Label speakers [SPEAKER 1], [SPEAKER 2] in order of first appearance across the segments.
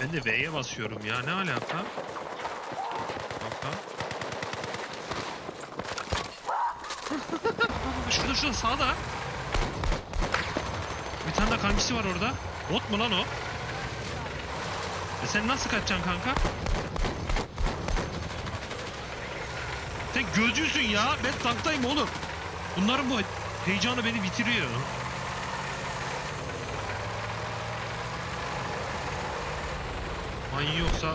[SPEAKER 1] E'ye basıyorum ya. Ne alaka? Baka. şurada şurada sağda. Bir tane de kankisi var orada. Bot mu lan o? E sen nasıl kaçacaksın kanka? Sen gözcüsün ya. Ben tanktayım oğlum. Bunların bu heyecanı beni bitiriyor. Manyak yoksa...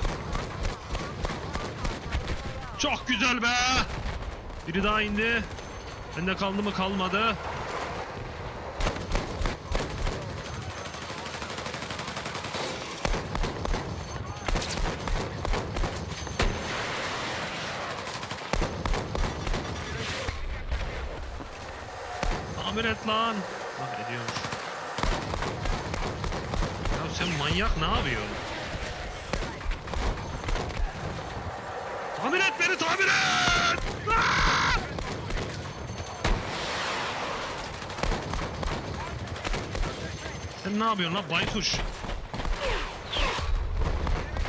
[SPEAKER 1] Çok güzel be! Biri daha indi. Bende kaldı mı kalmadı. Tamir et lan. Ah ediyormuş. Ya sen manyak ne yapıyorsun? Tamir et beni tamir et! Ah! Sen ne yapıyorsun lan baykuş?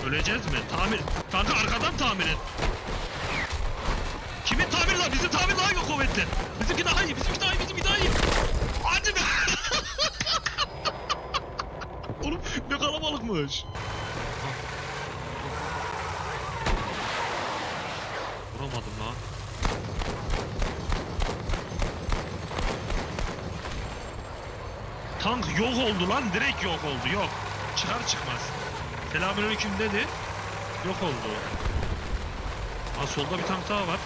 [SPEAKER 1] Öleceğiz mi? Tamir... Kanka arkadan tamir et. Kimin tamiri lan? Bizim tamir daha yok kuvvetli. Bizimki daha iyi, bizimki daha iyi, bizimki daha iyi. Hadi be! Oğlum ne kalabalıkmış. Vuramadım lan. Tank yok oldu lan, direkt yok oldu, yok. Çıkar çıkmaz. Selamünaleyküm dedi. Yok oldu. Ha solda bir tank daha var.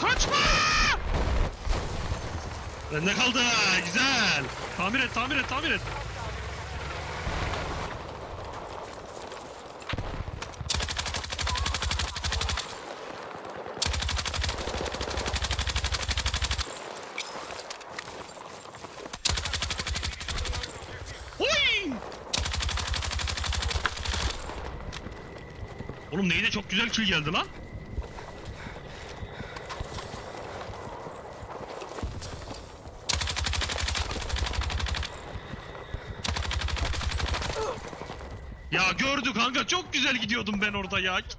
[SPEAKER 1] Kaçma! Bende kaldı. Güzel. Tamir et, tamir et, tamir et. Oy! Oğlum neyde çok güzel kill geldi lan. Ya gördü kanka çok güzel gidiyordum ben orada ya.